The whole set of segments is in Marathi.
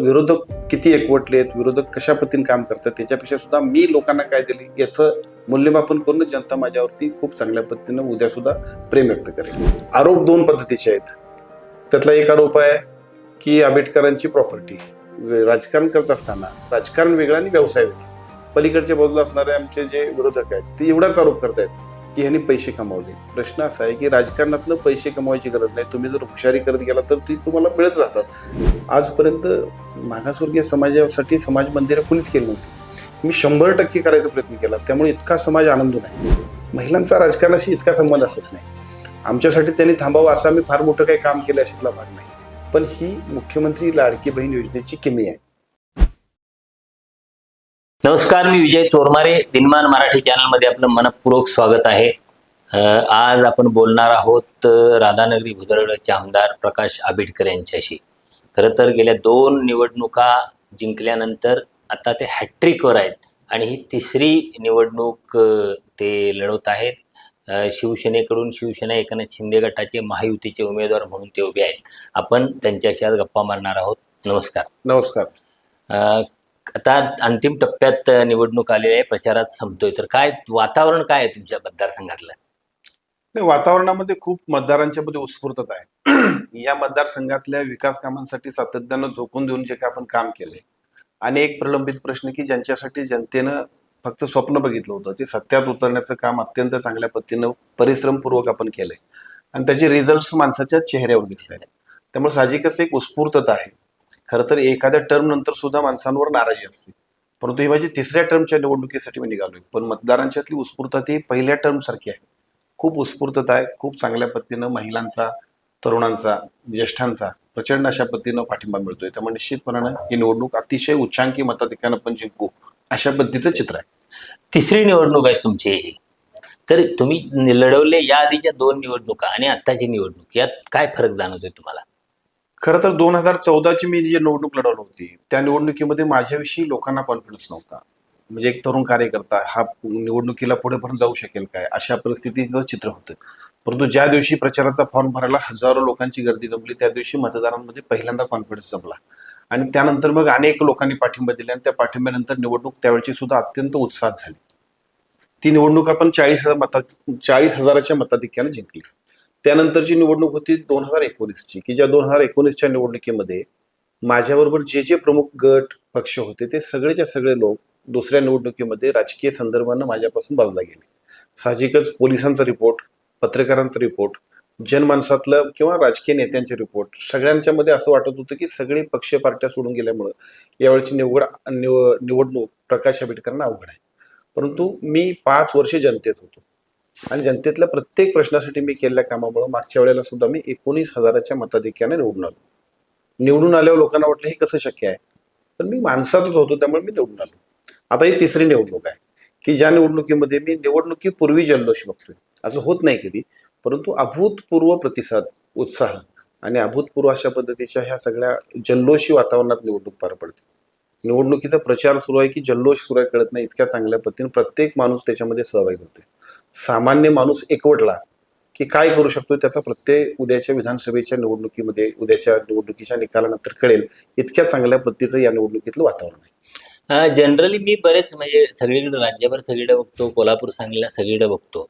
विरोधक किती एकवटले आहेत विरोधक कशा पद्धतीने काम करतात त्याच्यापेक्षा सुद्धा मी लोकांना काय दिली याचं मूल्यमापन करून जनता माझ्यावरती खूप चांगल्या पद्धतीनं उद्या सुद्धा प्रेम व्यक्त करेल. आरोप दोन पद्धतीचे आहेत. त्यातला एक आरोप आहे की आंबेडकरांची प्रॉपर्टी राजकारण करत असताना राजकारण वेगळं आणि व्यवसाय वेगळा. पलीकडच्या बाजूला असणारे आमचे जे विरोधक आहेत ते एवढाच आरोप करतायत. की ह्यांनी पैसे कमावले. प्रश्न असा आहे की राजकारणातनं पैसे कमवायची गरज नाही. तुम्ही जर हुशारी करत गेला तर ती तुम्हाला मिळत राहतात. आजपर्यंत मागासवर्गीय समाजासाठी समाज मंदिरं कुणीच केली नव्हती. मी शंभर टक्के करायचा प्रयत्न केला. त्यामुळे इतका समाज आनंदून आहे महिलांचा राजकारणाशी इतका संबंध असत नाही. आमच्यासाठी त्यांनी थांबावं असं आम्ही फार मोठं काही काम केलं अशातला भाग नाही. पण ही मुख्यमंत्री लाडकी बहीण योजनेची किमी आहे. नमस्कार मी विजय चोरमारे दिनमान मराठी चॅनलमध्ये आपलं मनपूर्वक स्वागत आहे. आज आपण बोलणार आहोत राधानगरी भुदरगडचे आमदार प्रकाश आंबेडकर यांच्याशी. खरं तर गेल्या दोन निवडणुका जिंकल्यानंतर आता ते हॅट्रिकवर आहेत आणि ही तिसरी निवडणूक ते लढवत आहेत. शिवसेनेकडून शिवसेना एकनाथ शिंदे गटाचे महायुतीचे उमेदवार म्हणून ते उभे आहेत. आपण त्यांच्याशी आज गप्पा मारणार आहोत. नमस्कार. नमस्कार. आता अंतिम टप्प्यात निवडणूक आलेली आहे प्रचारात संपतोय. तर काय वातावरण काय आहे तुमच्या मतदारसंघातलं? नाही, वातावरणामध्ये खूप मतदारांच्या मध्ये उत्स्फूर्तता आहे. या मतदारसंघातल्या विकास कामांसाठी सातत्यानं झोकून देऊन जे काय आपण काम केलंय आणि एक प्रलंबित प्रश्न की ज्यांच्यासाठी जनतेनं फक्त स्वप्न बघितलं होतं ते सत्यात उतरण्याचं काम अत्यंत चांगल्या पद्धतीनं परिश्रमपूर्वक आपण केलंय. आणि त्याचे रिझल्ट माणसाच्या चेहऱ्यावर दिसले त्यामुळे साहजिकच एक उत्स्फूर्तता आहे. खरं तर एखाद्या टर्म नंतर सुद्धा माणसांवर नाराजी असते. परंतु ही माझी तिसऱ्या टर्मच्या निवडणुकीसाठी मी निघालोय. पण मतदारांच्यातली उत्स्फूर्तता ही पहिल्या टर्म सारखी आहे. खूप उत्स्फूर्तता आहे. खूप चांगल्या पद्धतीनं महिलांचा तरुणांचा ज्येष्ठांचा प्रचंड अशा पद्धतीनं पाठिंबा मिळतोय. त्यामुळे निश्चितपणानं ही निवडणूक अतिशय उच्चांकी मताधिकानं पण जिंकू अशा पद्धतीचं चित्र आहे. तिसरी निवडणूक आहे तुमची. ही तर तुम्ही लढवले या आधीच्या दोन निवडणुका आणि आत्ताची निवडणूक. यात काय फरक जाणवतोय तुम्हाला? खरं तर दोन हजार चौदाची मी जी निवडणूक लढवली होती त्या निवडणुकीमध्ये माझ्याविषयी लोकांना कॉन्फिडन्स नव्हता. म्हणजे एक तरुण कार्यकर्ता हा निवडणुकीला पुढेपर्यंत जाऊ शकेल काय अशा परिस्थितीचं चित्र होतं. परंतु ज्या दिवशी प्रचाराचा फॉर्म भरायला हजारो लोकांची गर्दी जमली त्या दिवशी मतदारांमध्ये पहिल्यांदा कॉन्फिडन्स जमला. आणि त्यानंतर मग अनेक लोकांनी पाठिंबा दिला आणि त्या पाठिंब्यानंतर निवडणूक त्यावेळची सुद्धा अत्यंत उत्साहात झाली. ती निवडणूक आपण चाळीस हजार मता चाळीस हजाराच्या मताधिक्याने जिंकली. त्यानंतरची निवडणूक होती दोन हजार एकोणीसची की ज्या दोन हजार एकोणीसच्या निवडणुकीमध्ये माझ्याबरोबर जे जे प्रमुख गट पक्ष होते ते सगळेच्या सगळे लोक दुसऱ्या निवडणुकीमध्ये राजकीय संदर्भानं माझ्यापासून बाजूला गेले. साहजिकच पोलिसांचा रिपोर्ट पत्रकारांचा रिपोर्ट जनमानसातलं किंवा राजकीय नेत्यांचे रिपोर्ट सगळ्यांच्या मध्ये असं वाटत होतं की सगळे पक्ष पार्ट्या सोडून गेल्यामुळं यावेळची निवड निव- निवडणूक प्रकाश आंबेडकरांना अवघड आहे. परंतु मी पाच वर्षे जनतेत होतो. आणि जनतेतल्या प्रत्येक प्रश्नासाठी मी केलेल्या कामामुळे मागच्या वेळेला सुद्धा मी एकोणीस हजाराच्या मताधिक्याने निवडून आलो. निवडून आल्यावर लोकांना वाटलं हे कसं शक्य आहे? पण मी माणसातच होतो त्यामुळे मी निवडून आलो. आता ही तिसरी निवडणूक आहे की ज्या निवडणुकीमध्ये मी निवडणुकीपूर्वी जल्लोष बघतोय. असं होत नाही कधी परंतु अभूतपूर्व प्रतिसाद उत्साह आणि अभूतपूर्व अशा पद्धतीच्या ह्या सगळ्या जल्लोषी वातावरणात निवडणूक पार पडते. निवडणुकीचा प्रचार सुरू आहे की जल्लोष सुरू आहे कळत नाही इतक्या चांगल्या पद्धतीने प्रत्येक माणूस त्याच्यामध्ये सहभागी होतोय. सामान्य माणूस एकवटला की काय करू शकतो त्याचा प्रत्येक उद्याच्या विधानसभेच्या निवडणुकीमध्ये उद्याच्या निवडणुकीच्या निकालानंतर कळेल इतक्या चांगल्या पद्धतीचं या निवडणुकीतलं वातावरण आहे. जनरली मी बरेच म्हणजे सगळीकडे राज्यभर सगळीकडे बघतो कोल्हापूर सांगलीला सगळीकडे बघतो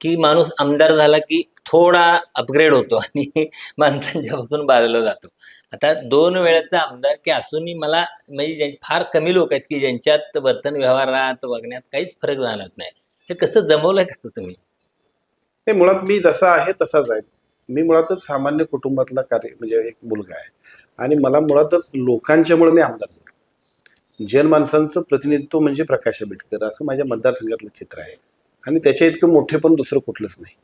की माणूस आमदार झाला की थोडा अपग्रेड होतो आणि माणसांच्यापासून बाजला जातो. आता दोन वेळाचा आमदार की असूनही मला म्हणजे फार कमी लोक आहेत की ज्यांच्यात वर्तन व्यवहारात वागण्यात काहीच फरक जाणवत नाही. हे कसं जमवलं कसं तुम्ही? हे मुळात मी जसा आहे तसाच आहे. मी मुळातच सामान्य कुटुंबातला कार्य म्हणजे एक मुलगा आहे. आणि मला मुळातच लोकांच्यामुळे मी आमदार झालो जनमानसांचं प्रतिनिधित्व म्हणजे प्रकाश आंबेडकर असं माझ्या मतदारसंघातलं चित्र आहे. आणि त्याच्या इतकं मोठे पण दुसरं कुठलंच नाही.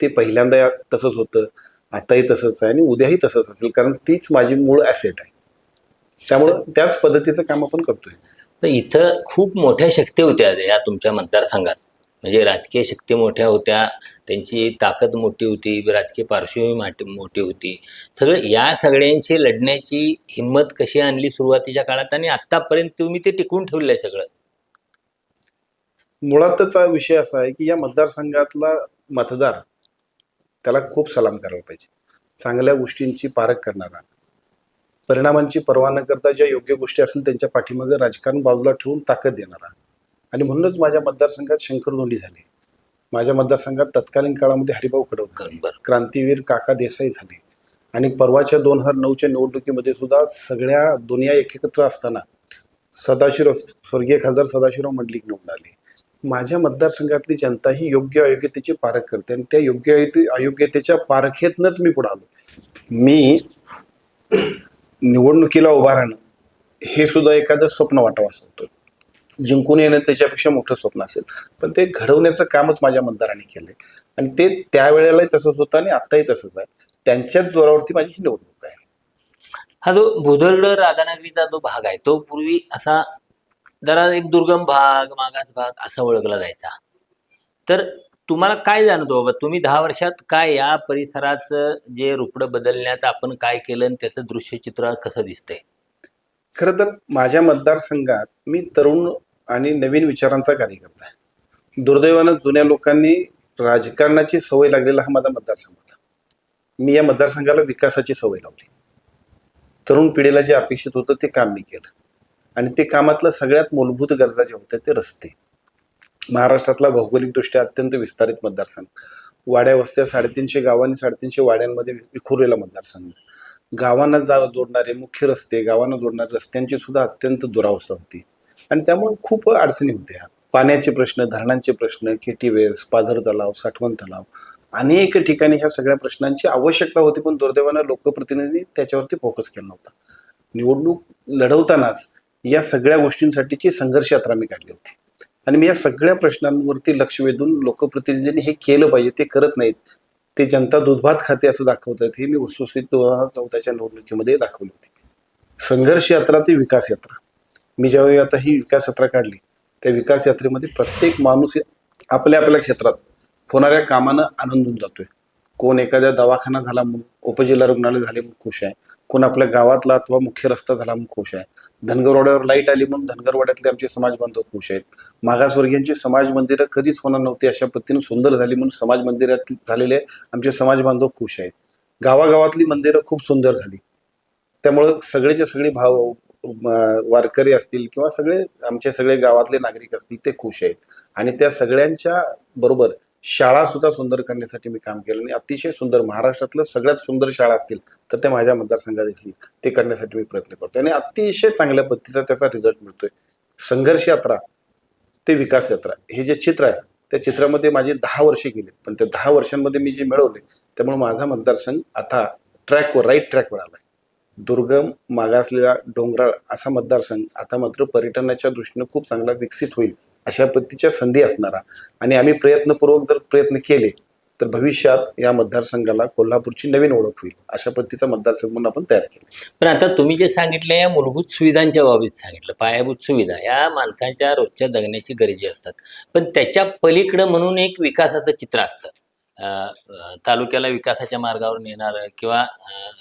ते पहिल्यांदा तसंच होतं आताही तसंच आहे आणि उद्याही तसंच असेल कारण तीच माझी मूळ ॲसेट आहे. त्यामुळं त्याच पद्धतीचं काम आपण करतोय. तर इथं खूप मोठ्या शक्ती होत्या या तुमच्या मतदारसंघात. म्हणजे राजकीय शक्ती मोठ्या होत्या त्यांची ताकद मोठी होती राजकीय पार्श्वभूमी मोठी होती. सगळं या सगळ्यांशी लढण्याची हिंमत कशी आणली सुरुवातीच्या काळात आणि आतापर्यंत तुम्ही ते टिकून ठेवलंय सगळं? मुळातच हा विषय असा आहे की या मतदारसंघातला मतदार त्याला खूप सलाम करायला पाहिजे. चांगल्या गोष्टींची पारख करणारा परिणामांची पर्वा न करता ज्या योग्य गोष्टी असतील त्यांच्या पाठीमागे राजकारण बाजूला ठेवून ताकद देणारा आणि म्हणूनच माझ्या मतदारसंघात शंकर दोंडी झाले. माझ्या मतदारसंघात तत्कालीन काळामध्ये हरिभाऊ कडवकर बरं क्रांतीवीर काका देसाई झाले. आणि परवाच्या दोन हजार नऊच्या निवडणुकीमध्ये सुद्धा सगळ्या दुनिया एकत्र असताना सदाशिवराव स्वर्गीय खासदार सदाशिवराव मंडलिक निवडून आले. माझ्या मतदारसंघातली जनता ही योग्य अयोग्यतेची पारख करते आणि त्या योग्य अयोग्य- अयोग्यतेच्या पारखेतनंच मी पुढे आलो. मी निवडणुकीला उभा राहणं हे सुद्धा एखादं स्वप्न वाटावं असं होतं. जिंकून येणं त्याच्यापेक्षा मोठं स्वप्न असेल. पण ते घडवण्याचं कामच माझ्या मतदारांनी केलंय. आणि ते त्यावेळेलाही तसंच होतं आणि आत्ताही तसंच आहे. त्यांच्याच जोरावरती माझी ही निवडणूक आहे. हा जो भुदरड राधानगरीचा जो भाग आहे तो पूर्वी असा जरा एक दुर्गम भाग मागास भाग असा ओळखला जायचा. तर तुम्हाला काय जाणवतो बाबा? तुम्ही दहा वर्षात काय या परिसराचं जे रुपडं बदलण्याचं आपण काय केलं आणि त्याचं दृश्यचित्र कसं दिसतंय? खरं तर माझ्या मतदारसंघात मी तरुण आणि नवीन विचारांचा कार्यकर्ता आहे. दुर्दैवानं जुन्या लोकांनी राजकारणाची सवय लागलेला हा माझा मतदारसंघ होता. मी या मतदारसंघाला विकासाची सवय लावली. तरुण पिढीला जे अपेक्षित होतं ते काम मी केलं. आणि ते कामातलं सगळ्यात मूलभूत गरजा ज्या होत्या ते रस्ते. महाराष्ट्रातला भौगोलिकदृष्ट्या अत्यंत विस्तारित मतदारसंघ. वाड्या वस्त्या साडेतीनशे गावांनी साडेतीनशे वाड्यांमध्ये विखुरलेला मतदारसंघ. गावांना जा जोडणारे मुख्य रस्ते गावांना जोडणारे रस्त्यांची सुद्धा अत्यंत दुरावस्था होती. आणि त्यामुळे खूप अडचणी होत्या. पाण्याचे प्रश्न धरणांचे प्रश्न केटी वेल्स पाझर तलाव साठवण तलाव अनेक ठिकाणी ह्या सगळ्या प्रश्नांची आवश्यकता होती पण दुर्दैवानं लोकप्रतिनिधी त्याच्यावरती फोकस केला नव्हता. निवडणूक लढवतानाच या सगळ्या गोष्टींसाठीची संघर्ष यात्रा मी काढली होती. आणि मी या सगळ्या प्रश्नांवरती लक्ष वेधून लोकप्रतिनिधींनी हे केलं पाहिजे ते करत नाहीत. ते जनता दुधभात खाते असं दाखवतात हे मी वस्तुस्थित दोन हजार चौदाच्या निवडणुकीमध्ये दाखवली होती. संघर्ष यात्रा ती विकास यात्रा. मी ज्यावेळी आता ही विकास यात्रा काढली त्या विकास यात्रेमध्ये प्रत्येक माणूस आपल्या आपल्या क्षेत्रात होणाऱ्या कामानं आनंदून जातोय. कोण एखाद्या दवाखाना झाला म्हणून उपजिल्हा रुग्णालय झाले म्हणून खुश आहे. कोण आपल्या गावातला अथवा मुख्य रस्ता झाला म्हणून खुश आहे. धनगरवाड्यावर लाइट आली म्हणून धनगरवाड्यातले आमचे समाज बांधव खुश आहेत. मागासवर्गीयांची समाज मंदिरं कधीच होणार नव्हती अशा पद्धतीने सुंदर झाली म्हणून समाज मंदिरात झालेले आमचे समाज बांधव खुश आहेत. गावागावातली मंदिरं खूप सुंदर झाली. त्यामुळं सगळेचे सगळे भाव वारकरी असतील किंवा सगळे आमचे सगळे गावातले नागरिक असतील ते खुश आहेत. आणि त्या सगळ्यांच्या बरोबर शाळा सुद्धा सुंदर करण्यासाठी मी काम केलं आणि अतिशय सुंदर महाराष्ट्रातलं सगळ्यात सुंदर शाळा असतील तर त्या माझ्या मतदारसंघात येतील ते करण्यासाठी मी प्रयत्न करतो आणि अतिशय चांगल्या पद्धतीचा त्याचा रिझल्ट मिळतोय. संघर्ष यात्रा ते विकास यात्रा हे जे चित्र आहे त्या चित्रामध्ये माझे दहा वर्षे गेले पण त्या दहा वर्षांमध्ये मी जे मिळवले त्यामुळे माझा मतदारसंघ आता ट्रॅकवर राईट ट्रॅकवर आहे दुर्गम मागासलेला डोंगराळ असा मतदारसंघ आता मात्र पर्यटनाच्या दृष्टीनं खूप चांगला विकसित होईल. अशा पद्धतीच्या संधी असणारा. आणि आम्ही प्रयत्नपूर्वक जर प्रयत्न केले तर भविष्यात या मतदारसंघाला कोल्हापूरची नवीन ओळख होईल अशा पद्धतीचा मतदारसंघ म्हणून आपण तयार केला. पण आता तुम्ही जे सांगितलं या मूलभूत सुविधांच्या बाबतीत सांगितलं. पायाभूत सुविधा या माणसांच्या रोजच्या जगण्याची गरजे असतात. पण त्याच्या पलीकडं म्हणून एक विकासाचं चित्र असतं. तालुक्याला विकासाच्या मार्गावर नेणारं किंवा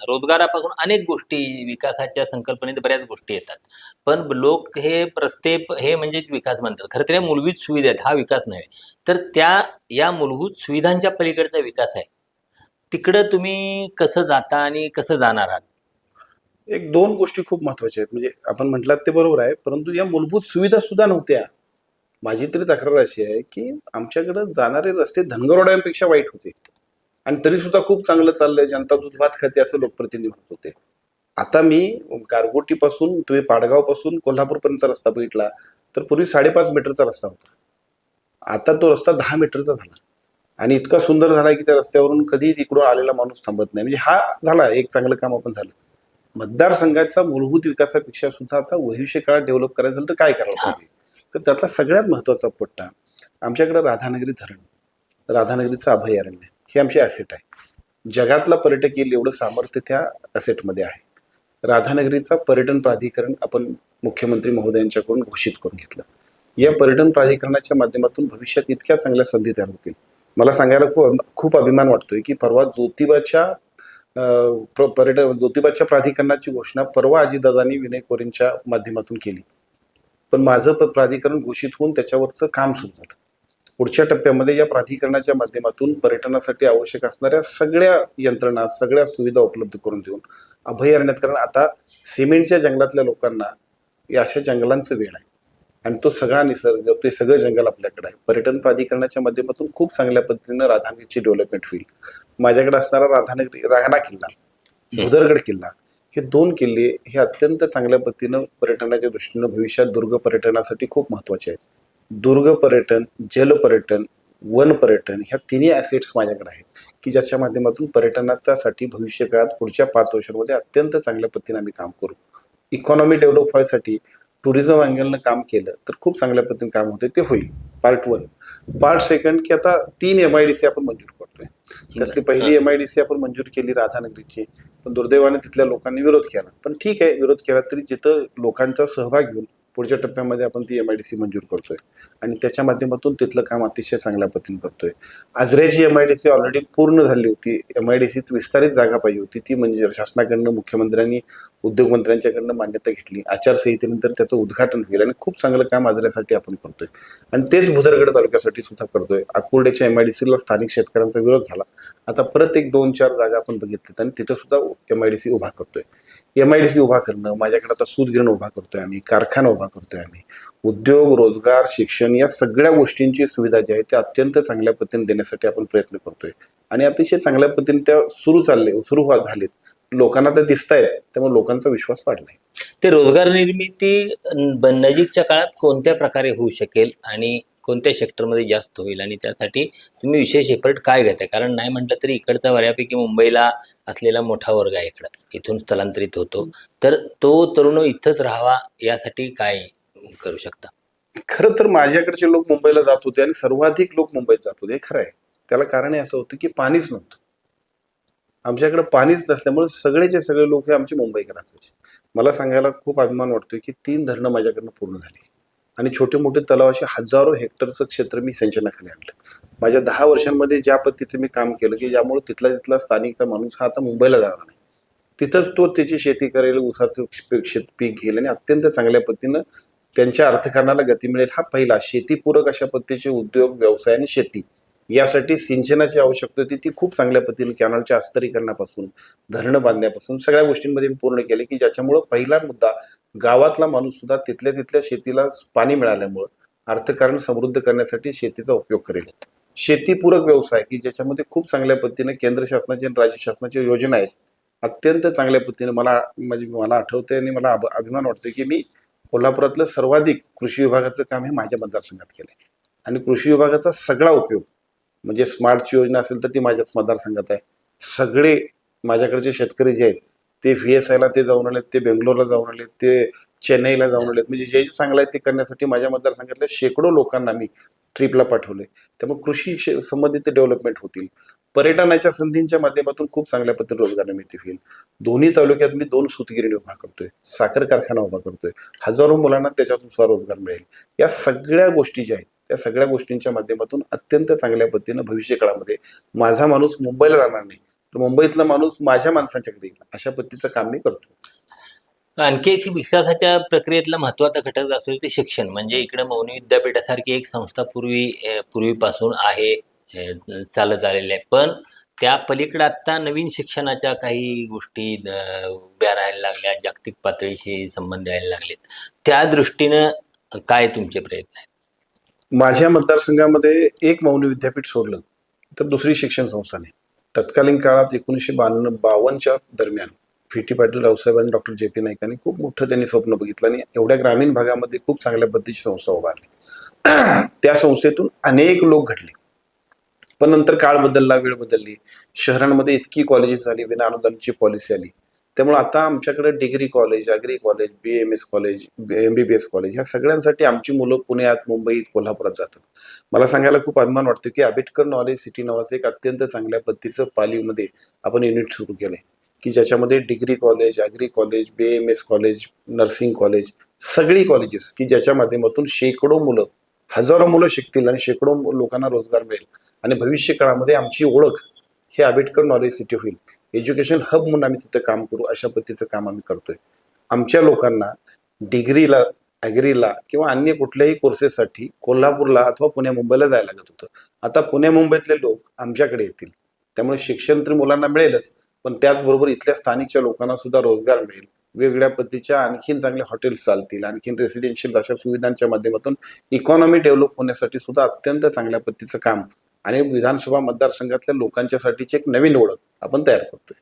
रोजगारापासून अनेक गोष्टी विकासाच्या संकल्पनेत बऱ्याच गोष्टी येतात. पण लोक हे रस्ते हे म्हणजेच विकास म्हणतात खरं तर या मूलभूत सुविधा आहेत. हा विकास नव्हे. तर त्या या मूलभूत सुविधांच्या पलीकडचा विकास आहे. तिकडं तुम्ही कसं जाता आणि कसं जाणार आहात? एक दोन गोष्टी खूप महत्त्वाच्या आहेत. म्हणजे आपण म्हटलात ते बरोबर आहे. परंतु या मूलभूत सुविधा सुद्धा नव्हत्या. माझी तरी तक्रार अशी आहे की आमच्याकडे जाणारे रस्ते धनगरवाड्यांपेक्षा वाईट होते. आणि तरी सुद्धा खूप चांगलं चाललंय जनता दूध भात खाते असं लोकप्रतिनिधी म्हणत होते. आता मी गारगोटीपासून तुम्ही पाडगावपासून कोल्हापूरपर्यंतचा रस्ता बघितला तर पूर्वी साडेपाच मीटरचा रस्ता होता. आता तो रस्ता दहा मीटरचा झाला. आणि इतका सुंदर झाला की त्या रस्त्यावरून कधी तिकडून आलेला माणूस थांबत नाही. म्हणजे हा झाला एक चांगलं काम आपण झालं. मतदारसंघाचा मूलभूत विकासापेक्षा सुद्धा आता भविष्य काळात डेव्हलप करायचं झालं तर काय करायला पाहिजे? तर त्यातला सगळ्यात महत्त्वाचा पट्टा आमच्याकडं राधानगरी धरण राधानगरीचं अभयारण्य हे आमचे ॲसेट आहे. जगातला पर्यटक येईल एवढं सामर्थ्य त्या ॲसेटमध्ये आहे. राधानगरीचा पर्यटन प्राधिकरण आपण मुख्यमंत्री महोदयांच्याकडून घोषित करून घेतलं. या पर्यटन प्राधिकरणाच्या माध्यमातून भविष्यात इतक्या चांगल्या संधी तयार होतील. मला सांगायला खूप खूप अभिमान वाटतोय की परवा ज्योतिबाच्या पर्यटन ज्योतिबाच्या प्राधिकरणाची घोषणा परवा अजितदादांनी विनय कोरेंच्या माध्यमातून केली. पण माझं प- प्राधिकरण घोषित होऊन त्याच्यावरचं काम सुरू झालं. पुढच्या टप्प्यामध्ये या प्राधिकरणाच्या माध्यमातून पर्यटनासाठी आवश्यक असणाऱ्या सगळ्या यंत्रणा सगळ्या सुविधा उपलब्ध करून देऊन अभयारण्यात कारण आता सिमेंटच्या जंगलातल्या लोकांना या अशा जंगलांचं वेळ आहे. आणि तो सगळा निसर्ग ते सगळं जंगल आपल्याकडे आहे. पर्यटन प्राधिकरणाच्या माध्यमातून खूप चांगल्या पद्धतीनं राधानगरीची डेव्हलपमेंट होईल. माझ्याकडे असणारा राधानगरी राहणा किल्ला भुदरगड किल्ला हे दोन किल्ले हे अत्यंत चांगल्या पद्धतीनं पर्यटनाच्या दृष्टीनं भविष्यात दुर्ग पर्यटनासाठी खूप महत्त्वाचे आहेत. दुर्ग पर्यटन जल पर्यटन वन पर्यटन ह्या तिन्ही ॲसेट्स माझ्याकडे आहेत की ज्याच्या माध्यमातून पर्यटनाचा साठी भविष्य काळात पुढच्या पाच वर्षांमध्ये अत्यंत चांगल्या पद्धतीने आम्ही काम करू. इकॉनॉमी डेव्हलप व्हायसाठी टुरिझम अँगलनं काम केलं तर खूप चांगल्या पद्धतीने काम होते ते होईल. पार्ट वन पार्ट सेकंड की आता तीन एम आय डी सी आपण मंजूर करतोय. त्यातली पहिली एम आय डी सी आपण मंजूर केली राधानगरीची. पण दुर्दैवाने तिथल्या लोकांनी विरोध केला. पण ठीक आहे विरोध केला तरी जिथं लोकांचा सहभाग घेऊन पुढच्या टप्प्यामध्ये आपण ती एम आय डी सी मंजूर करतोय. आणि त्याच्या माध्यमातून तिथलं काम अतिशय चांगल्या पद्धतीने करतोय. आजऱ्याची M I D C already पूर्ण झाली होती. एम आय डी सीत विस्तारित जागा पाहिजे होती. ती म्हणजे शासनाकडनं मुख्यमंत्र्यांनी उद्योगमंत्र्यांच्याकडनं मान्यता घेतली. आचारसंहितेनंतर त्याचं उद्घाटन होईल. आणि खूप चांगलं काम आजऱ्यासाठी आपण करतोय. आणि तेच भुदरगड तालुक्यासाठी सुद्धा करतोय. अकुर्डेच्या एम आय डी सीला स्थानिक शेतकऱ्यांचा विरोध झाला. आता परत एक दोन चार जागा आपण बघितल्यात. आणि तिथं सुद्धा एम आय डी सी उभा करतोय. एम आय डी सी उभा करणं माझ्याकडे आता सूतगिरण उभा करतोय आम्ही कारखाना उभा करतोय आम्ही. उद्योग रोजगार शिक्षण या सगळ्या गोष्टींची सुविधा जी आहे त्या अत्यंत चांगल्या पद्धतीने देण्यासाठी आपण प्रयत्न करतोय. आणि अतिशय चांगल्या पद्धतीने त्या सुरू चालले सुरू व्हा- झालेत. लोकांना तर दिसत आहेत त्यामुळे लोकांचा विश्वास वाढलाय. ते रोजगार निर्मिती नजीकच्या काळात कोणत्या प्रकारे होऊ शकेल आणि कोणत्या सेक्टरमध्ये जास्त होईल आणि त्यासाठी तुम्ही विशेष एफर्ट काय घेताय? कारण नाही म्हटलं तरी इकडचा बऱ्यापैकी मुंबईला असलेला मोठा वर्ग आहे इकडं. इथून स्थलांतरित होतो. तर तो तरुण इथंच राहावा यासाठी काय करू शकता? खरं तर माझ्याकडचे लोक मुंबईला जात होते आणि सर्वाधिक लोक मुंबईत जात होते. खरं आहे. त्याला कारण हे असं होतं की पाणीच नव्हतं. आमच्याकडे पाणीच नसल्यामुळे सगळेचे सगळे लोक हे आमचे मुंबईकर असायचे मला सांगायला खूप अभिमान वाटतोय की तीन धरणं माझ्याकडनं पूर्ण झाली. आणि छोटे मोठे तलाव असे हजारो हेक्टरचं क्षेत्र मी सिंचनाखाली आणलं. माझ्या दहा वर्षांमध्ये ज्या पद्धतीचं मी काम केलं की ज्यामुळे तिथला तिथला स्थानिकचा माणूस हा आता मुंबईला जाणार नाही तिथंच तो त्याची शेती करेल ऊसाचं पीक शेत पीक घेईल आणि अत्यंत चांगल्या पद्धतीनं त्यांच्या अर्थकारणाला गती मिळेल हा पहिला. शेतीपूरक अशा पद्धतीचे उद्योग व्यवसाय आणि शेती यासाठी सिंचनाची आवश्यकता होती. ती खूप चांगल्या पद्धतीने कॅनलच्या अस्तरीकरणापासून धरणं बांधण्यापासून सगळ्या गोष्टींमध्ये मी पूर्ण केले की ज्याच्यामुळं पहिला मुद्दा गावातला माणूस सुद्धा तिथल्या तिथल्या शेतीला पाणी मिळाल्यामुळं अर्थकारण समृद्ध करण्यासाठी शेतीचा उपयोग करेल. शेतीपूरक व्यवसाय की ज्याच्यामध्ये खूप चांगल्या पद्धतीने केंद्र शासनाची आणि राज्य शासनाच्या योजना आहेत अत्यंत चांगल्या पद्धतीने मला म्हणजे मला आठवते आणि मला अभ- अभिमान वाटतो की मी कोल्हापुरातलं सर्वाधिक कृषी विभागाचं काम हे माझ्या मतदारसंघात केलंय. आणि कृषी विभागाचा सगळा उपयोग म्हणजे स्मार्टची योजना असेल तर ती माझ्याच मतदारसंघात आहे. सगळे माझ्याकडचे शेतकरी जे आहेत ते व्ही एस आयला ते जाऊन आलेत ते बेंगलोरला जाऊन आलेत ते चेन्नईला जाऊन आलेत. म्हणजे जे जे चांगलं आहे ते करण्यासाठी माझ्या मतदारसंघातल्या शेकडो लोकांना मी ट्रिपला पाठवले त्यामुळे कृषी संबंधित डेव्हलपमेंट होतील. पर्यटनाच्या संधींच्या माध्यमातून खूप चांगल्या पद्धतीने रोजगार निर्मिती होईल. दोन्ही तालुक्यात मी दोन सुतगिरणी उभा करतोय. साखर कारखाना उभा करतोय. हजारो मुलांना त्याच्यातून स्वरोजगार मिळेल. या सगळ्या गोष्टी ज्या आहेत त्या सगळ्या गोष्टींच्या माध्यमातून अत्यंत चांगल्या पद्धतीनं भविष्य काळामध्ये माझा माणूस मुंबईला जाणार नाही. तर मुंबईतला माणूस माझ्या माणसांच्याकडे येईल. अशा पद्धतीचं काम मी करतो. आणखी एक विकासाच्या प्रक्रियेतला महत्त्वाचा घटक असेल ते शिक्षण. म्हणजे इकडे मौनी विद्यापीठासारखी एक संस्था पूर्वी पूर्वीपासून आहे चालत आलेली आहे. पण त्या पलीकडे आता नवीन शिक्षणाच्या काही गोष्टी उभ्या राहायला लागल्या. जागतिक पातळीशी संबंध यायला लागलेत. त्या दृष्टीनं काय तुमचे प्रयत्न आहेत? माझ्या मतदारसंघामध्ये एक मौनी विद्यापीठ सोडलं तर दुसरी शिक्षण संस्था नाही. तत्कालीन काळात एकोणीसशे बावन्न बावन्नच्या दरम्यान फिटी पाटील रावसाहेब आणि डॉक्टर जे पी नाईकांनी खूप मोठं त्यांनी स्वप्न बघितलं आणि एवढ्या ग्रामीण भागामध्ये खूप चांगल्या पद्धतीची संस्था उभारली. त्या संस्थेतून अनेक लोक घडले. पण नंतर काळ बदलला वेळ बदलली. शहरांमध्ये इतकी कॉलेजेस आली विना अनुदानची पॉलिसी आली. त्यामुळे आता आमच्याकडे degree college agri college B M S college M B B S college ह्या सगळ्यांसाठी आमची मुलं पुण्यात मुंबईत कोल्हापुरात जातात. मला सांगायला खूप अभिमान वाटतो की आंबेडकर नॉलेज सिटी नावाचं एक अत्यंत चांगल्या पद्धतीचं पालीमध्ये आपण युनिट सुरू केलंय. की ज्याच्यामध्ये degree college agri college B M S college nursing college सगळी कॉलेजेस की ज्याच्या माध्यमातून शेकडो मुलं हजारो मुलं शिकतील आणि शेकडो लोकांना रोजगार मिळेल. आणि भविष्य काळामध्ये आमची ओळख हे आंबेडकर नॉलेज सिटी होईल. एज्युकेशन हब म्हणून आम्ही तिथं काम करू अशा पद्धतीचं काम आम्ही करतोय. आमच्या लोकांना डिग्रीला ॲग्रीला किंवा अन्य कुठल्याही कोर्सेससाठी कोल्हापूरला अथवा पुणे मुंबईला जायला लागत होतं. आता पुण्या मुंबईतले लोक आमच्याकडे येतील. त्यामुळे शिक्षण तर मुलांना मिळेलच पण त्याचबरोबर इथल्या स्थानिकच्या लोकांना सुद्धा रोजगार मिळेल. वेगवेगळ्या पद्धतीच्या आणखीन चांगल्या हॉटेल्स चालतील आणखीन रेसिडेन्शियल अशा सुविधांच्या माध्यमातून इकॉनॉमी डेव्हलप होण्यासाठी सुद्धा अत्यंत चांगल्या पद्धतीचं काम आणि विधानसभा मतदारसंघातल्या लोकांच्यासाठीची एक नवीन ओळख आपण तयार करतोय.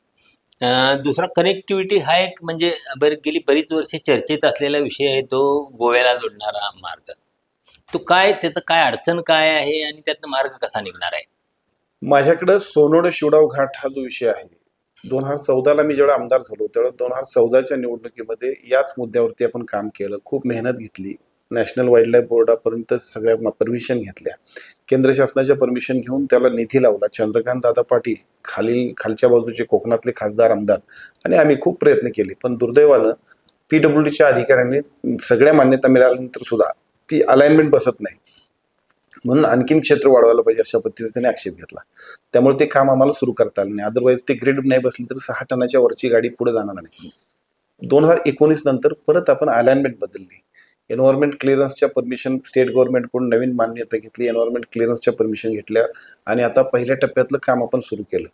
दुसरा कनेक्टिव्हिटी हा एक म्हणजे बर गेली बरीच वर्षे चर्चेत असलेला विषय आहे तो गोव्याला जोडणारा मार्ग. तो काय त्याचं काय अडचण काय आहे आणि त्यातनं मार्ग कसा निघणार आहे? माझ्याकडं सोनोड शिवडाव घाट हा जो विषय आहे दोन हजार चौदाला मी जेव्हा आमदार झालो तेव्हा दोन हजार चौदाच्या निवडणुकीमध्ये याच मुद्द्यावरती आपण काम केलं खूप मेहनत घेतली. नॅशनल वाईल्ड लाईफ बोर्डापर्यंत सगळ्या परमिशन घेतल्या. केंद्र शासनाच्या परमिशन घेऊन त्याला निधी लावला. चंद्रकांत दादा पाटील खालील खालच्या बाजूचे कोकणातले खासदार आमदार. आणि आम्ही खूप प्रयत्न केले. पण दुर्दैवानं पीडब्ल्यू डीच्या अधिकाऱ्यांनी सगळ्या मान्यता मिळाल्यानंतर सुद्धा ती अलाइनमेंट बसत नाही. म्हणून आणखीन क्षेत्र वाढवायला पाहिजे अशा पद्धतीने त्याने आक्षेप घेतला. त्यामुळे ते काम आम्हाला सुरू करता आलं नाही. अदरवाईज ते ग्रेड नाही बसली तर सहा टनाच्या वरची गाडी पुढे जाणार नाही. दोन हजार एकोणीस नंतर परत आपण अलाइनमेंट बदलली. एन्व्हायरमेंट क्लिअरन्सच्या परमिशन स्टेट गव्हर्नमेंटकडून नवीन मान्यता घेतली एन्व्हायरमेंट क्लिअरन्सच्या परमिशन घेतल्या आणि आता पहिल्या टप्प्यातलं काम आपण सुरू केलं.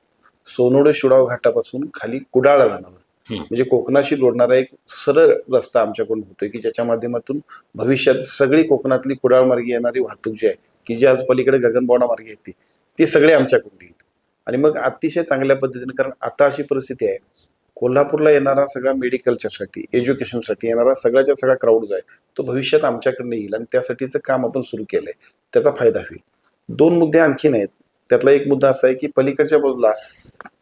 सोनोडे शिडाव घाटापासून खाली कुडाळला जाणार. म्हणजे कोकणाशी जोडणारा एक सरळ रस्ता आमच्याकडून होतोय की ज्याच्या माध्यमातून भविष्यात सगळी कोकणातली कुडाळ मार्गे येणारी वाहतूक जी आहे की जी आज पलीकडे गगनबावडा मार्गे येते ती सगळी आमच्याकडून येईल. आणि मग अतिशय चांगल्या पद्धतीने कारण आता अशी परिस्थिती आहे कोल्हापूरला येणारा सगळा मेडिकलच्यासाठी एज्युकेशनसाठी येणारा सगळ्याच्या सगळा क्राऊड जो आहे तो भविष्यात आमच्याकडे येईल आणि त्यासाठीचं काम आपण सुरू केलंय. त्याचा फायदा होईल. दोन मुद्दे आणखीन आहेत. त्यातला एक मुद्दा असा आहे की पलीकडच्या बाजूला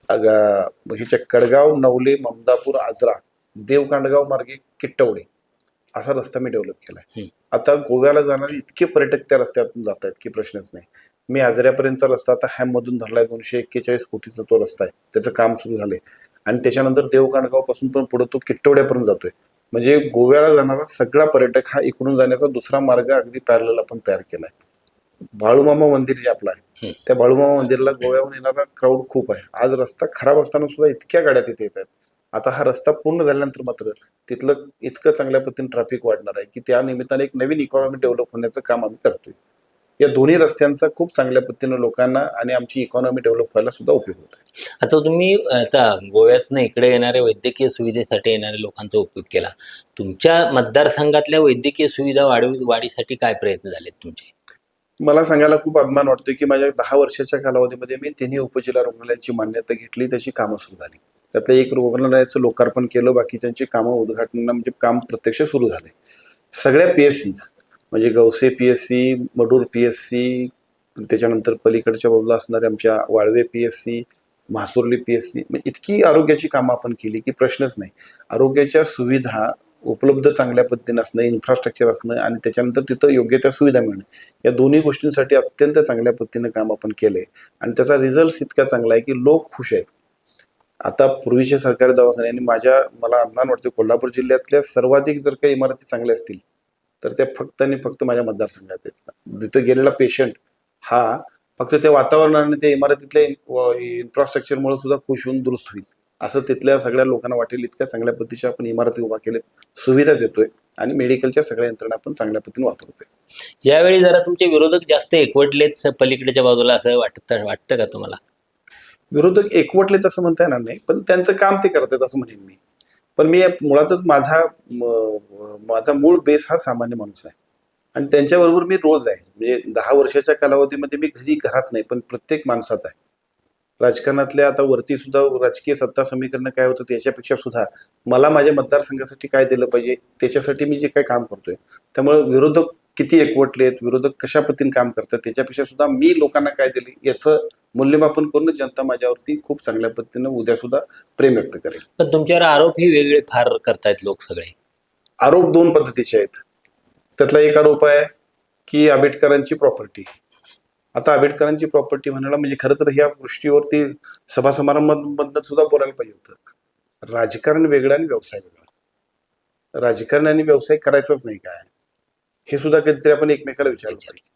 ह्याच्या कडगाव नवले ममदापूर आजरा देवकांडगाव मार्गे किट्टवडे असा रस्ता मी डेव्हलप केलाय. आता गोव्याला जाणारे इतके पर्यटक त्या रस्त्यातून जात आहेत की प्रश्नच नाही. मी आजऱ्यापर्यंतचा रस्ता आता हॅम मधून धरलाय दोनशे एक्केचाळीस कोटीचा तो रस्ता आहे. त्याचं काम सुरू झालंय. आणि त्याच्यानंतर देवकांडगावपासून पण पुढे तो किट्टवड्यापर्यंत जातोय. म्हणजे गोव्याला जाणारा सगळा पर्यटक हा इकडून जाण्याचा दुसरा मार्ग अगदी पॅरल आपण तयार केलाय. बाळूमामा मंदिर जे आपलं आहे. त्या बाळूमामा मंदिरला गोव्याहून येणारा क्राऊड खूप आहे. आज रस्ता खराब असताना सुद्धा इतक्या गाड्या तिथे येत आहेत आता हा रस्ता पूर्ण झाल्यानंतर मात्र तिथलं इतकं चांगल्या पद्धतीने ट्रॅफिक वाढणार आहे की त्या निमित्ताने एक नवीन इकॉनॉमी डेव्हलप होण्याचं काम आम्ही करतोय. या दोन्ही रस्त्यांचा खूप चांगल्या पद्धतीने लोकांना आणि आमची इकॉनॉमी डेव्हलप व्हायला सुद्धा उपयोग होत आता तुम्ही आता गोव्यातनं इकडे येणाऱ्या वैद्यकीय सुविधेसाठी येणाऱ्या लोकांचा उपयोग केला. तुमच्या मतदारसंघातल्या वैद्यकीय सुविधा वाढव वाढीसाठी काय प्रयत्न झालेत तुमचे? मला सांगायला खूप अभिमान वाटतोय की माझ्या दहा वर्षाच्या कालावधीमध्ये मी तिन्ही उपजिल्हा रुग्णालयांची मान्यता घेतली त्याची कामं सुरू झाली. त्यातलं एक रुग्णालयाचं लोकार्पण केलं बाकीच्यांची कामं उद्घाटन म्हणजे काम प्रत्यक्ष सुरू झाले. सगळ्या पी एस सीज म्हणजे गौसे P S C Madur P S C त्याच्यानंतर पलीकडच्या बाजूला असणारे आमच्या Walve P S C Mhasurli P S C म्हणजे इतकी आरोग्याची कामं आपण केली की प्रश्नच नाही. आरोग्याच्या सुविधा उपलब्ध चांगल्या पद्धतीने असणं इन्फ्रास्ट्रक्चर असणं आणि त्याच्यानंतर तिथं योग्य त्या सुविधा मिळणं या दोन्ही गोष्टींसाठी अत्यंत चांगल्या पद्धतीनं काम आपण केलंय. आणि त्याचा रिझल्ट इतका चांगला आहे की लोक खुश आहेत. आता पूर्वीचे सरकारी दवाखाने आणि माझ्या मला अभिमान वाटतं कोल्हापूर जिल्ह्यातल्या सर्वाधिक जर काही इमारती चांगल्या असतील तर त्या फक्त आणि फक्त माझ्या मतदारसंघात आहेत तिथं गेलेला पेशंट हा फक्त त्या वातावरणाने त्या इमारतीतल्या इन्फ्रास्ट्रक्चरमुळे सुद्धा खुश होऊन दुरुस्त होईल. असं तिथल्या सगळ्या लोकांना वाटेल इतक्या चांगल्या पद्धतीच्या आपण इमारती उभा केल्या सुविधा देतोय आणि मेडिकलच्या सगळ्या यंत्रणा आपण चांगल्या पद्धतीने वापरतोय. यावेळी जरा तुमचे विरोधक जास्त एकवटलेत पलीकडच्या बाजूला असं वाटतं वाटतं का तुम्हाला? विरोधक एकवटले तसं म्हणता येणार नाही पण त्यांचं काम ते करतात असं म्हणेन मी. पण मी मुळातच माझा माझा मूळ बेस हा सामान्य माणूस आहे. आणि त्यांच्याबरोबर मी रोज आहे. म्हणजे दहा वर्षाच्या कालावधीमध्ये मी घरी घरात नाही पण प्रत्येक माणसात आहे. राजकारणातल्या आता वरती सुद्धा राजकीय सत्ता समीकरण काय होतं त्याच्यापेक्षा सुद्धा मला माझ्या मतदारसंघासाठी काय दिलं पाहिजे त्याच्यासाठी मी जे काय काम करतोय त्यामुळे विरोधक किती एकवटलेत विरोधक कशा पद्धतीने काम करतात त्याच्यापेक्षा सुद्धा मी लोकांना काय दिले याचं मूल्यमापन करून जनता माझ्यावरती खूप चांगल्या पद्धतीनं उद्या सुद्धा प्रेम व्यक्त करेल. पण तुमच्यावर आरोप ही वेगळे फार करतायत लोक सगळे. आरोप दोन पद्धतीचे आहेत. त्यातला एक आरोप आहे की आंबेडकरांची प्रॉपर्टी आता आंबेडकरांची प्रॉपर्टी म्हणायला म्हणजे खरं तर ह्या गोष्टीवरती सभा समारंभांमधनं सुद्धा बोलायला पाहिजे होतं. राजकारण वेगळं आणि व्यवसाय वेगळा. राजकारण आणि व्यवसाय करायचंच नाही काय. हे सुद्धा कधीतरी आपण एकमेकाला विचारलं पाहिजे.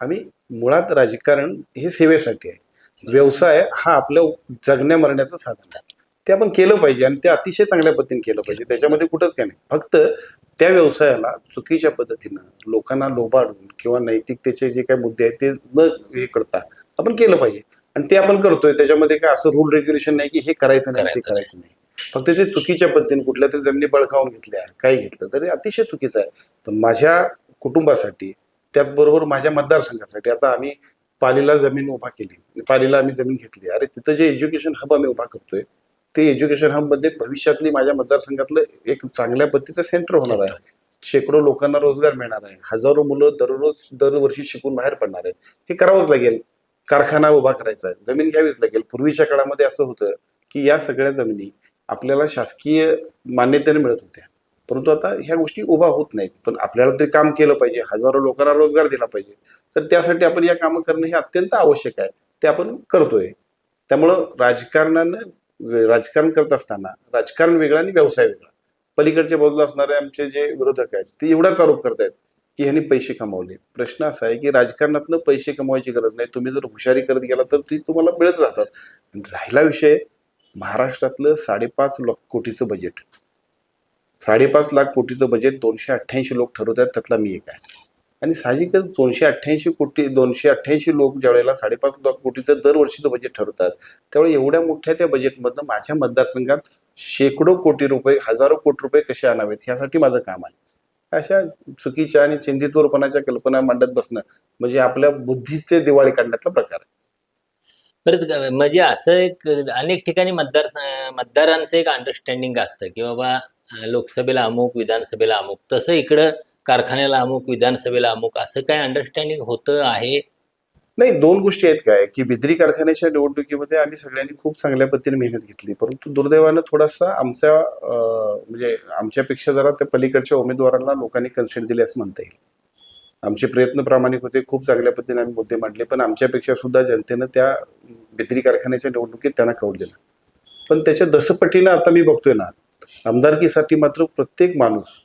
आम्ही मुळात राजकारण हे सेवेसाठी आहे. व्यवसाय हा आपलं जगण्या मरण्याचं साधन आहे. ते आपण केलं पाहिजे आणि ते अतिशय चांगल्या पद्धतीने केलं पाहिजे. त्याच्यामध्ये कुठंच काय नाही. फक्त त्या व्यवसायाला चुकीच्या पद्धतीनं लोकांना लोबाडून किंवा नैतिकतेचे जे काही मुद्दे आहेत ते न हे करता आपण केलं पाहिजे. आणि ते आपण करतोय. त्याच्यामध्ये काय असं रूल रेग्युलेशन नाही की हे करायचं नाही ते करायचं नाही. फक्त ते चुकीच्या पद्धतीने कुठल्या तरी जमिनी बळकावून घेतल्या काही घेतलं तरी अतिशय चुकीचं आहे. पण माझ्या कुटुंबासाठी त्याचबरोबर माझ्या मतदारसंघासाठी आता आम्ही पालीला जमीन उभा केली. पालीला आम्ही जमीन घेतली. अरे तिथं जे एज्युकेशन हब आम्ही उभा करतोय ते एज्युकेशन हबमध्ये भविष्यातली माझ्या मतदारसंघातलं एक चांगल्या पद्धतीचं सेंटर होणार आहे. शेकडो लोकांना रोजगार मिळणार आहे. हजारो मुलं दररोज दरवर्षी शिकून बाहेर पडणार आहेत. हे करावंच लागेल. कारखाना उभा करायचा आहे. जमीन घ्यावीच लागेल. पूर्वीच्या काळामध्ये असं होतं की या सगळ्या जमिनी आपल्याला शासकीय मान्यतेने मिळत होत्या. परंतु आता ह्या गोष्टी उभा होत नाहीत. पण आपल्याला तरी काम केलं पाहिजे. हजारो लोकांना रोजगार दिला पाहिजे. तर त्यासाठी आपण या कामं करणं हे अत्यंत आवश्यक आहे. ते आपण करतोय. त्यामुळं राजकारणानं राजकारण करत असताना राजकारण वेगळं आणि व्यवसाय वेगळा. पलीकडच्या बाजूला असणारे आमचे जे विरोधक आहेत ते एवढाच आरोप करतायत की ह्यांनी पैसे कमावले. प्रश्न असा आहे की राजकारणातनं पैसे कमवायची गरज नाही. तुम्ही जर हुशारी करत गेला तर ती तुम्हाला मिळत राहतात. आणि राहिला विषय महाराष्ट्रातलं साडेपाच लाख कोटीचं बजेट साडेपाच लाख कोटीचं बजेट दोनशे अठ्ठ्याऐंशी लोक ठरवतात त्यातला मी एक आहे. आणि साहजिकच दोनशे अठ्ठ्याऐंशी कोटी दोनशे अठ्ठ्याऐंशी लोक ज्या वेळेला साडेपाच लाख कोटीचं दरवर्षीचं बजेट ठरवतात त्यावेळी एवढ्या मोठ्या त्या बजेटमधनं माझ्या मतदारसंघात शेकडो कोटी रुपये हजारो कोटी रुपये कसे आणावेत ह्यासाठी माझं काम आहे. अशा चुकीच्या आणि चिंतितवरपणाच्या कल्पना मांडत बसणं म्हणजे आपल्या बुद्धीचे दिवाळी काढण्यातला प्रकार आहे. परत म्हणजे असं एक अनेक ठिकाणी मतदार मतदारांचं एक अंडरस्टँडिंग असतं की बाबा लोकसभेला अमुक विधानसभेला अमुक तसं इकडं कारखान्याला अमुक विधानसभेला अमुक असं काय अंडरस्टँडिंग होतं आहे? नाही दोन गोष्टी आहेत काय की बिद्री कारखान्याच्या निवडणुकीमध्ये आम्ही सगळ्यांनी खूप चांगल्या पद्धतीने मेहनत घेतली. परंतु दुर्दैवानं थोडासा आमच्या म्हणजे आमच्यापेक्षा जरा त्या पलीकडच्या उमेदवारांना लोकांनी कन्सेंट दिले असं म्हणता येईल. आमचे प्रयत्न प्रामाणिक होते खूप चांगल्या पद्धतीने आम्ही मुद्दे मांडले पण आमच्यापेक्षा सुद्धा जनतेनं त्या बिद्री कारखान्याच्या निवडणुकीत त्यांना कौल दिला. पण त्याच्या दसपटीनं आता मी बघतोय ना आमदारकीसाठी मात्र प्रत्येक माणूस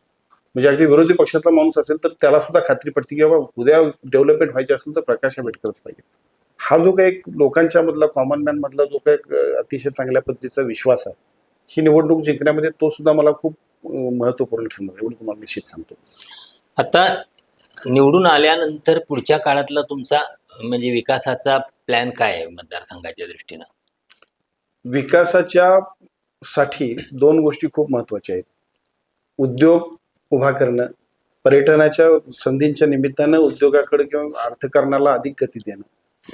म्हणजे अगदी विरोधी पक्षातला माणूस असेल तर त्याला सुद्धा खात्री पडते की बाबा उद्या डेव्हलपमेंट व्हायची असेल तर प्रकाश आंबेडकरच पाहिजे. हा जो काही लोकांच्या मधला कॉमन मॅन मधला जो काही अतिशय चांगल्या पद्धतीचा विश्वास आहे ही निवडणूक जिंकण्यामध्ये तो सुद्धा मला खूप महत्त्वपूर्ण ठरणार एवढं तुम्हाला निश्चित सांगतो. आता निवडून आल्यानंतर पुढच्या काळातला तुमचा म्हणजे विकासाचा प्लॅन काय आहे मतदारसंघाच्या दृष्टीनं? विकासाच्या साठी दोन गोष्टी खूप महत्त्वाच्या आहेत. उद्योग उभा करणं पर्यटनाच्या संधींच्या निमित्तानं उद्योगाकडे किंवा अर्थकारणाला अधिक गती देणं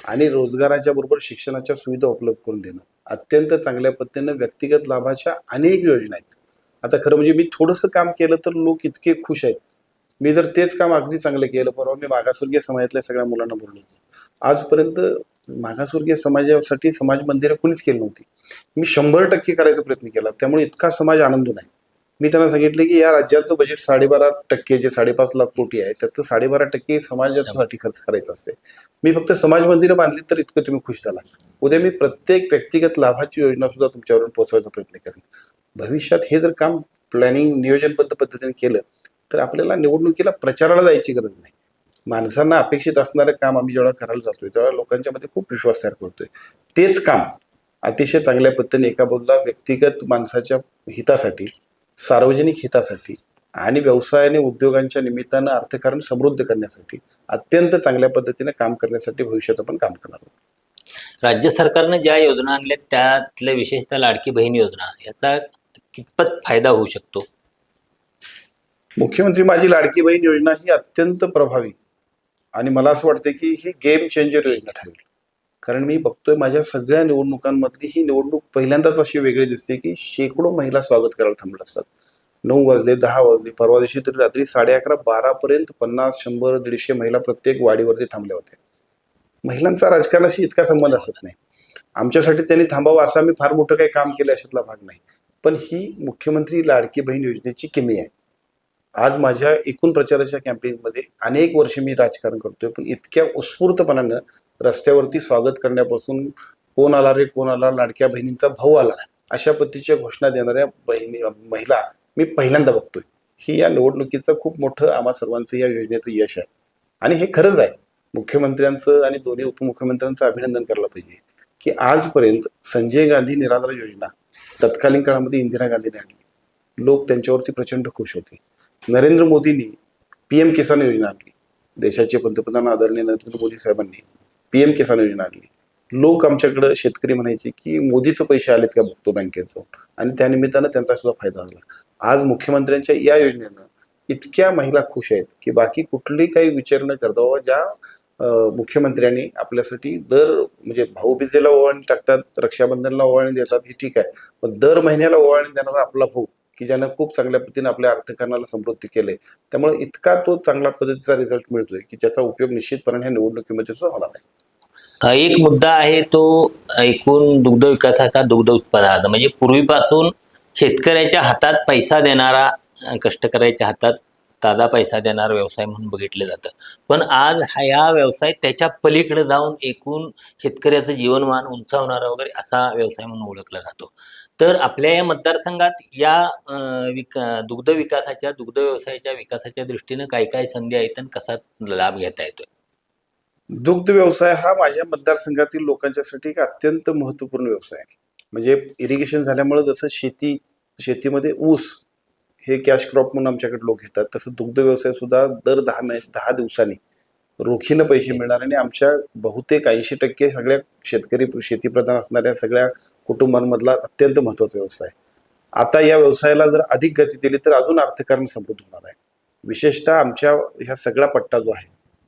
आणि रोजगाराच्या बरोबर शिक्षणाच्या सुविधा उपलब्ध करून देणं. अत्यंत चांगल्या पद्धतीनं व्यक्तिगत लाभाच्या अनेक योजना आहेत. आता खरं म्हणजे मी थोडंसं काम केलं तर लोक इतके खुश आहेत. मी जर तेच काम अगदी चांगलं केलं परवा मी मागासवर्गीय समाजातल्या सगळ्या मुलांना बोललो होतो. आजपर्यंत मागासवर्गीय समाजासाठी समाज मंदिरं कुणीच केली नव्हती. मी शंभर टक्के करायचा प्रयत्न केला. त्यामुळे इतका समाज आनंदून आहे मी त्यांना सांगितलं की या राज्याचं बजेट साडेबारा टक्के जे साडेपाच लाख कोटी आहे त्यातलं साडेबारा टक्के समाजासाठी खर्च करायचं असते. मी फक्त समाज मंदिरं बांधली तर इतकं तुम्ही खुश झाला. उद्या मी प्रत्येक व्यक्तिगत लाभाची योजना सुद्धा तुमच्यावरून पोहोचवायचा प्रयत्न करेन. भविष्यात हे जर काम प्लॅनिंग नियोजनबद्ध पद्धतीने केलं तर आपल्याला निवडणुकीला प्रचाराला जायची गरज नाही. माणसांना अपेक्षित असणारं काम आम्ही जेव्हा करायला जातोय तेव्हा लोकांच्या मध्ये खूप विश्वास तयार करतोय. तेच काम अतिशय चांगल्या पद्धतीने एका बाजूला व्यक्तिगत माणसाच्या हितासाठी सार्वजनिक हितासाठी आणि व्यवसाय आणि उद्योगांच्या निमित्तानं अर्थकारण समृद्ध करण्यासाठी अत्यंत चांगल्या पद्धतीने काम करण्यासाठी भविष्यात आपण काम करणार आहोत. राज्य सरकारनं ज्या योजना आणल्या त्यातल्या विशेषतः लाडकी बहीण योजना याचा कितपत फायदा होऊ शकतो? मुख्यमंत्री माझी लाडकी बहीण योजना ही अत्यंत प्रभावी आणि मला असं वाटतं की ही गेम चेंजर योजना ठरेल. कारण मी बघतोय माझ्या सगळ्या निवडणुकांमधली ही निवडणूक पहिल्यांदाच अशी वेगळी दिसते की शेकडो महिला स्वागत करायला थांबल्या असतात. नऊ वाजले दहा वाजले परवा दिवशी तरी रात्री साडे अकरा बारा पर्यंत पन्नास शंभर दीडशे महिला प्रत्येक वाडीवरती थांबल्या होत्या. महिलांचा राजकारणाशी इतका संबंध असत नाही. आमच्यासाठी त्यांनी थांबावं असं आम्ही फार मोठं काही काम केलं अशातला भाग नाही. पण ही मुख्यमंत्री लाडकी बहीण योजनेची किमी आहे. आज माझ्या एकूण प्रचाराच्या कॅम्पेनमध्ये अनेक वर्ष मी राजकारण करतोय पण इतक्या उत्स्फूर्तपणानं रस्त्यावरती स्वागत करण्यापासून कोण आला रे कोण आला लाडक्या बहिणींचा भाऊ आला अशा पद्धतीच्या घोषणा देणाऱ्या बहिणी महिला मी पहिल्यांदा बघतोय. ही या निवडणुकीचं खूप मोठं आम्हा सर्वांचं या योजनेचं यश आहे. आणि हे खरंच आहे. मुख्यमंत्र्यांचं आणि दोन्ही उपमुख्यमंत्र्यांचं अभिनंदन करायला पाहिजे की आजपर्यंत संजय गांधी निराधार योजना तत्कालीन काळामध्ये इंदिरा गांधीने आणली. लोक त्यांच्यावरती प्रचंड खुश होते. नरेंद्र मोदींनी पीएम किसान योजना आणली. देशाचे पंतप्रधान आदरणीय नरेंद्र मोदी साहेबांनी पीएम किसान योजना आणली. लोक आमच्याकडं शेतकरी म्हणायचे की मोदीचे पैसे आलेत का बघतो बँकेचं? आणि त्यानिमित्तानं त्यांचा सुद्धा फायदा झाला. आज मुख्यमंत्र्यांच्या या योजनेनं इतक्या महिला खुश आहेत की बाकी कुठली काही विचार न करता बाबा ज्या मुख्यमंत्र्यांनी आपल्यासाठी दर म्हणजे भाऊबीजेला ओवाळणी टाकतात रक्षाबंधनला ओवाळणी देतात हे ठीक आहे. पण दर महिन्याला ओवाळणी देणारा आपला भाऊ की ज्यानं खूप चांगल्या पद्धतीने आपल्या अर्थकारणाला समृद्धी केले त्यामुळे इतका तो चांगला पद्धतीचा रिझल्ट मिळतोय की ज्याचा उपयोग निश्चितपणे ह्या निवडणुकीमध्ये सुद्धा होणार आहे एक मुद्दा आहे तो एकूण दुग्ध विकासाचा दुग्ध उत्पादनाचा. म्हणजे पूर्वीपासून शेतकऱ्याच्या हातात पैसा देणारा कष्टकऱ्याच्या हातात ताजा पैसा देणारा व्यवसाय म्हणून बघितलं जातं. पण आज हा या व्यवसाय त्याच्या पलीकडे जाऊन एकूण शेतकऱ्याचं जीवनमान उंचावणारा वगैरे असा व्यवसाय म्हणून ओळखला जातो. तर आपल्या या मतदारसंघात या विका दुग्ध विकासाच्या दुग्ध व्यवसायाच्या विकासाच्या दृष्टीनं काय काय संधी आहेत आणि कसा लाभ घेता येतोय? दुग्ध व्यवसाय हा माझ्या मतदारसंघातील लोकांच्यासाठी एक अत्यंत महत्त्वपूर्ण व्यवसाय आहे. म्हणजे इरिगेशन झाल्यामुळे जसं शेती शेतीमध्ये ऊस हे कॅश क्रॉप म्हणून आमच्याकडे लोक घेतात तसं दुग्ध व्यवसाय सुद्धा दर दहा मे दहा दिवसांनी रोखीनं पैसे मिळणार आणि आमच्या बहुतेक ऐंशी टक्के सगळ्या शेतकरी शेतीप्रधान असणाऱ्या सगळ्या कुटुंबांमधला अत्यंत महत्त्वाचा व्यवसाय. आता या व्यवसायाला जर अधिक गती दिली तर अजून अर्थकारण समृद्ध होणार आहे. विशेषतः आमच्या ह्या सगळा पट्टा जो आहे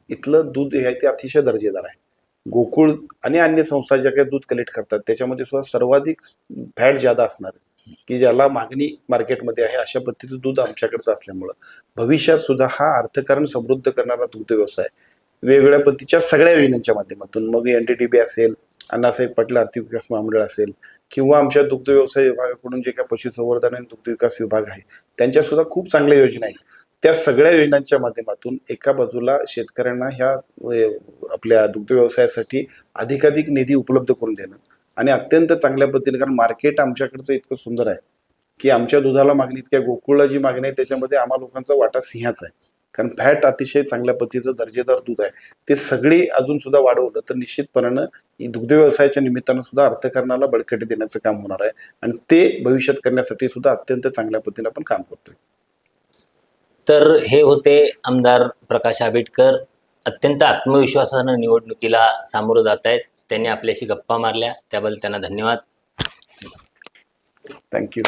इथलं दूध हे आहे ते अतिशय दर्जेदार आहे. गोकुळ आणि अन्य संस्था ज्या काही दूध कलेक्ट करतात त्याच्यामध्ये सुद्धा सर्वाधिक फॅट ज्यादा असणार की ज्याला मागणी मार्केटमध्ये आहे अशा पद्धतीचं दूध आमच्याकडचं असल्यामुळं. भविष्यात सुद्धा हा अर्थकारण समृद्ध करणारा दुग्ध व्यवसाय वेगवेगळ्या पद्धतीच्या सगळ्या योजनांच्या माध्यमातून मग एन डी डी बी असेल अण्णासाहेब पाटील आर्थिक विकास महामंडळ असेल किंवा आमच्या दुग्ध व्यवसाय विभागाकडून जे काही पशुसंवर्धन आणि दुग्ध विकास विभाग आहे त्यांच्या सुद्धा खूप चांगल्या योजना आहेत. त्या सगळ्या योजनांच्या माध्यमातून एका बाजूला शेतकऱ्यांना ह्या आपल्या दुग्ध व्यवसायासाठी अधिकाधिक निधी उपलब्ध करून देणं आणि अत्यंत चांगल्या पद्धतीने कारण मार्केट आमच्याकडचं इतकं सुंदर आहे की आमच्या दुधाला मागणी इतक्या गोकुळला जी मागणी आहे त्याच्यामध्ये आम्हा लोकांचा वाटा सिंहाचा आहे. कारण फॅट अतिशय चांगल्या पद्धतीचं दर्जेदार दूध आहे. ते सगळी अजून सुद्धा वाढवलं तर निश्चितपणानं दुग्ध व्यवसायाच्या निमित्तानं सुद्धा अर्थकारणाला बळकटी देण्याचं काम होणार आहे. आणि ते भविष्यात करण्यासाठी सुद्धा अत्यंत चांगल्या पद्धतीने आपण काम करतोय. तर हे होते आमदार प्रकाश आंबेडकर. अत्यंत आत्मविश्वासानं निवडणुकीला सामोरं जात आहेत. त्यांनी आपल्याशी गप्पा मारल्या. त्याबद्दल त्यांना धन्यवाद. थँक्यू